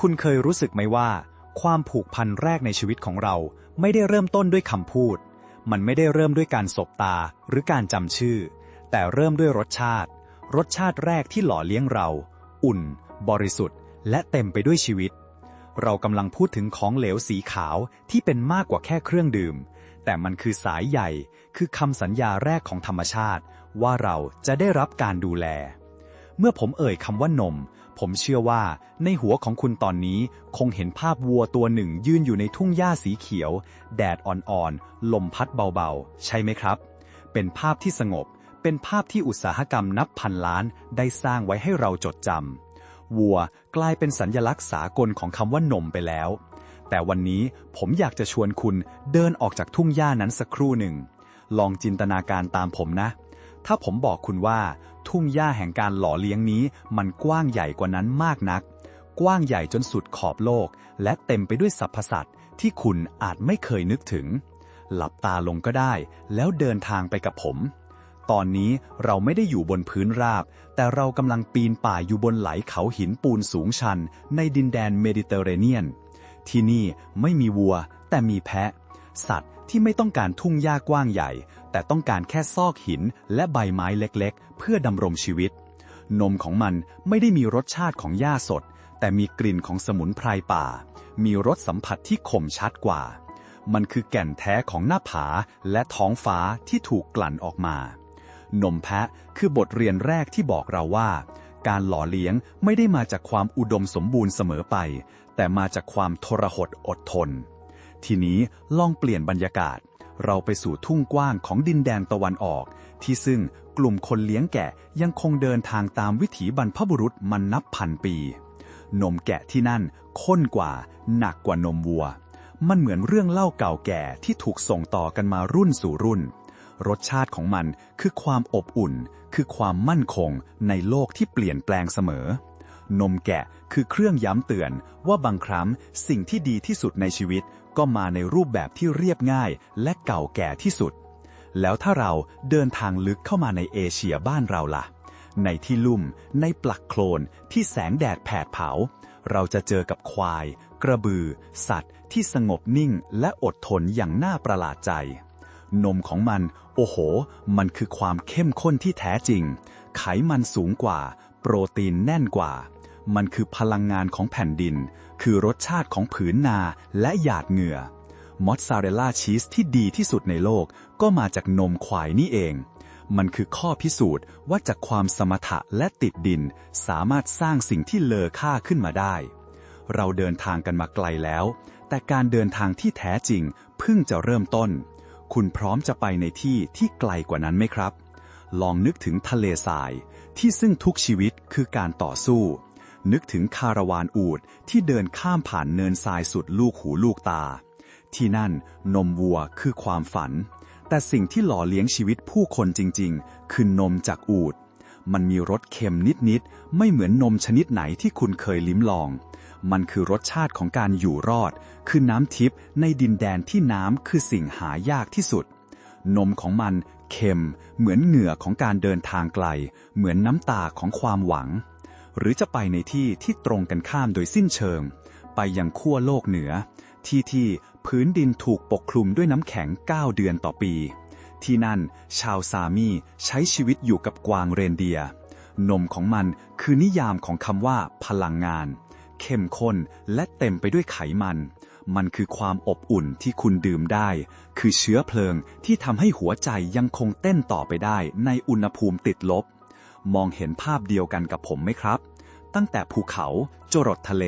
คุณเคยรู้สึกไหมว่า ความผูกพันแรกในชีวิตของเรา ไม่ได้เริ่มต้นด้วยคำพูด มันไม่ได้เริ่มด้วยการสบตาหรือการจำชื่อ แต่เริ่มด้วยรสชาติ รสชาติแรกที่หล่อเลี้ยงเรา อุ่น บริสุทธิ์ และเต็มไปด้วยชีวิต เรากำลังพูดถึงของเหลวสีขาวที่เป็นมากกว่าแค่เครื่องดื่ม แต่มันคือสายใหญ่คือคำสัญญาแรกของธรรมชาติ ว่าเราจะได้รับการดูแล เมื่อผมเอ่ยคำว่านม ผมเชื่อว่าในหัวของคุณตอนนี้คงเห็นภาพวัวตัวหนึ่งยืนอยู่ในทุ่งหญ้าสีเขียว แดดอ่อนๆ ลมพัดเบาๆ ใช่ไหมครับ เป็นภาพที่สงบ เป็นภาพที่อุตสาหกรรมนับพันล้านได้สร้างไว้ให้เราจดจำวัวกลายเป็นสัญญลักษณ์สากลของคำว่านมไปแล้ว แต่วันนี้ผมอยากจะชวนคุณเดินออกจากทุ่งหญ้านั้นสักครู่หนึ่ง ลองจินตนาการตามผมนะ ถ้าผมบอกคุณว่า ทุ่งหญ้าแห่งการหล่อเลี้ยงนี้ มันกว้างใหญ่กว่านั้นมากนัก กว้างใหญ่จนสุดขอบโลก และเต็มไปด้วยสรรพสัตว์ที่คุณอาจไม่เคยนึกถึง หลับตาลงก็ได้ แล้วเดินทางไปกับผม ตอนนี้เราไม่ได้อยู่บนพื้นราบ แต่เรากำลังปีนป่ายอยู่บนไหลเขาหินปูนสูงชัน ในดินแดนเมดิเตอร์เรเนียน ที่นี่ไม่มีวัว แต่มีแพะ สัตว์ที่ไม่ต้องการทุ่งหญ้ากว้างใหญ่ แต่ต้องการแค่ซอกหินและใบไม้เล็กๆ เพื่อดำรงชีวิต นมของมันไม่ได้มีรสชาติของหญ้าสด แต่มีกลิ่นของสมุนไพรป่า มีรสสัมผัสที่คมชัดกว่า มันคือแก่นแท้ของหน้าผาและท้องฟ้าที่ถูกกลั่นออกมา นมแพะคือบทเรียนแรกที่บอกเราว่า การหล่อเลี้ยงไม่ได้มาจากความอุดมสมบูรณ์เสมอไป แต่มาจากความทรหดอดทน ทีนี้ลองเปลี่ยนบรรยากาศ เราไปสู่ทุ่งกว้างของดินแดนตะวันออก ที่ซึ่งกลุ่มคนเลี้ยงแกะยังคงเดินทางตามวิถีบรรพบุรุษมันนับพันปี นมแกะที่นั่นข้นกว่า หนักกว่านมวัว มันเหมือนเรื่องเล่าเก่าแก่ที่ถูกส่งต่อกันมารุ่นสู่รุ่น รสชาติของมันคือความอบอุ่น คือความมั่นคงในโลกที่เปลี่ยนแปลงเสมอนมแกะคือเครื่องย้ำเตือนว่าบางครั้งสิ่งที่ดีที่สุดในชีวิต ก็มาในรูปแบบที่เรียบง่ายและเก่าแก่ที่สุด แล้วถ้าเราเดินทางลึกเข้ามาในเอเชียบ้านเราล่ะ ในที่ลุ่ม ในปลักโคลนที่แสงแดดแผดเผา เราจะเจอกับควาย กระบือ สัตว์ ที่สงบนิ่งและอดทนอย่างน่าประหลาดใจ นมของมัน โอ้โห มันคือความเข้มข้นที่แท้จริง ไขมันสูงกว่า โปรตีนแน่นกว่า มันคือพลังงานของแผ่นดิน คือรสชาติของผืนนาและหยาดเหงื่อ มอสซาเรลล่าชีสที่ดีที่สุดในโลกก็มาจากนมควายนี่เอง มันคือข้อพิสูจน์ว่าจากความสมถะและติดดิน สามารถสร้างสิ่งที่เลอค่าขึ้นมาได้ เราเดินทางกันมาไกลแล้ว แต่การเดินทางที่แท้จริงเพิ่งจะเริ่มต้น คุณพร้อมจะไปในที่ที่ไกลกว่านั้นไหมครับลองนึกถึงทะเลทรายที่ซึ่งทุกชีวิตคือการต่อสู้ นึกถึงคาราวานอูดที่เดินข้ามผ่านเนินทรายสุดลูกหูลูกตา ที่นั่นนมวัวคือความฝัน แต่สิ่งที่หล่อเลี้ยงชีวิตผู้คนจริงๆ คือนมจากอูด มันมีรสเค็มนิดๆ ไม่เหมือนนมชนิดไหนที่คุณเคยลิ้มลอง มันคือรสชาติของการอยู่รอด คือน้ำทิพย์ในดินแดนที่น้ำคือสิ่งหายากที่สุด นมของมันเค็ม เหมือนเหงื่อของการเดินทางไกล เหมือนน้ำตาของความหวัง หรือจะไปในที่ที่ตรงกันข้ามโดยสิ้นเชิง ไปยังขั้วโลกเหนือ ที่ที่พื้นดินถูกปกคลุมด้วยน้ำแข็ง 9 เดือนต่อปี ที่นั่นชาวซามีใช้ชีวิตอยู่กับกวางเรนเดีย นมของมันคือนิยามของคำว่าพลังงาน เข้มข้นและเต็มไปด้วยไขมัน มันคือความอบอุ่นที่คุณดื่มได้ คือเชื้อเพลิงที่ทำให้หัวใจยังคงเต้นต่อไปได้ในอุณหภูมิติดลบ มองเห็นภาพเดียวกันกับผมไหมครับ ตั้งแต่ภูเขาจรดทะเล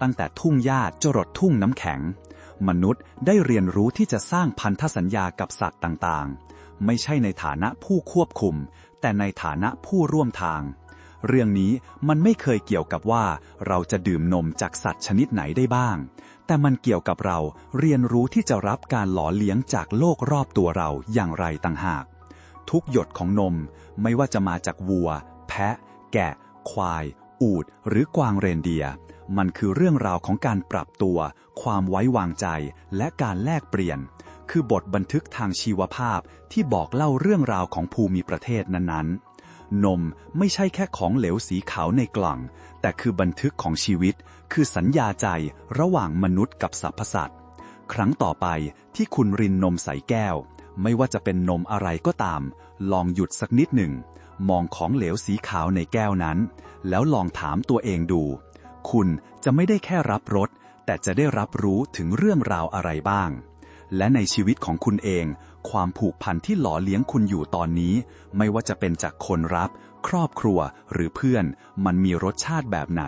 ตั้งแต่ทุ่งหญ้าจรดทุ่งน้ำแข็ง มนุษย์ได้เรียนรู้ที่จะสร้างพันธสัญญากับสัตว์ต่างๆ ไม่ใช่ในฐานะผู้ควบคุม แต่ในฐานะผู้ร่วมทาง เรื่องนี้มันไม่เคยเกี่ยวกับว่าเราจะดื่มนมจากสัตว์ชนิดไหนได้บ้าง แต่มันเกี่ยวกับเราเรียนรู้ที่จะรับการหล่อเลี้ยงจากโลกรอบตัวเราอย่างไรต่างหาก ทุกหยดของนมไม่ว่าจะมาจากวัว แพะ แกะ ควาย อูด หรือกวางเรนเดีย มันคือเรื่องราวของการปรับตัว ความไว้วางใจ และการแลกเปลี่ยน คือบทบันทึกทางชีวภาพที่บอกเล่าเรื่องราวของภูมิประเทศนั้นๆนมไม่ใช่แค่ของเหลวสีขาวในกล่อง แต่คือบันทึกของชีวิต คือสัญญาใจระหว่างมนุษย์กับสรรพสัตว์ ครั้งต่อไปที่คุณรินนมใส่แก้ว ไม่ว่าจะเป็นนมอะไรก็ตาม ลองหยุดสักนิดหนึ่ง มองของเหลวสีขาวในแก้วนั้น แล้วลองถามตัวเองดู คุณจะไม่ได้แค่รับรส แต่จะได้รับรู้ถึงเรื่องราวอะไรบ้าง และในชีวิตของคุณเอง ความผูกพันที่หล่อเลี้ยงคุณอยู่ตอนนี้ ไม่ว่าจะเป็นจากคนรับ ครอบครัวหรือเพื่อน มันมีรสชาติแบบไหน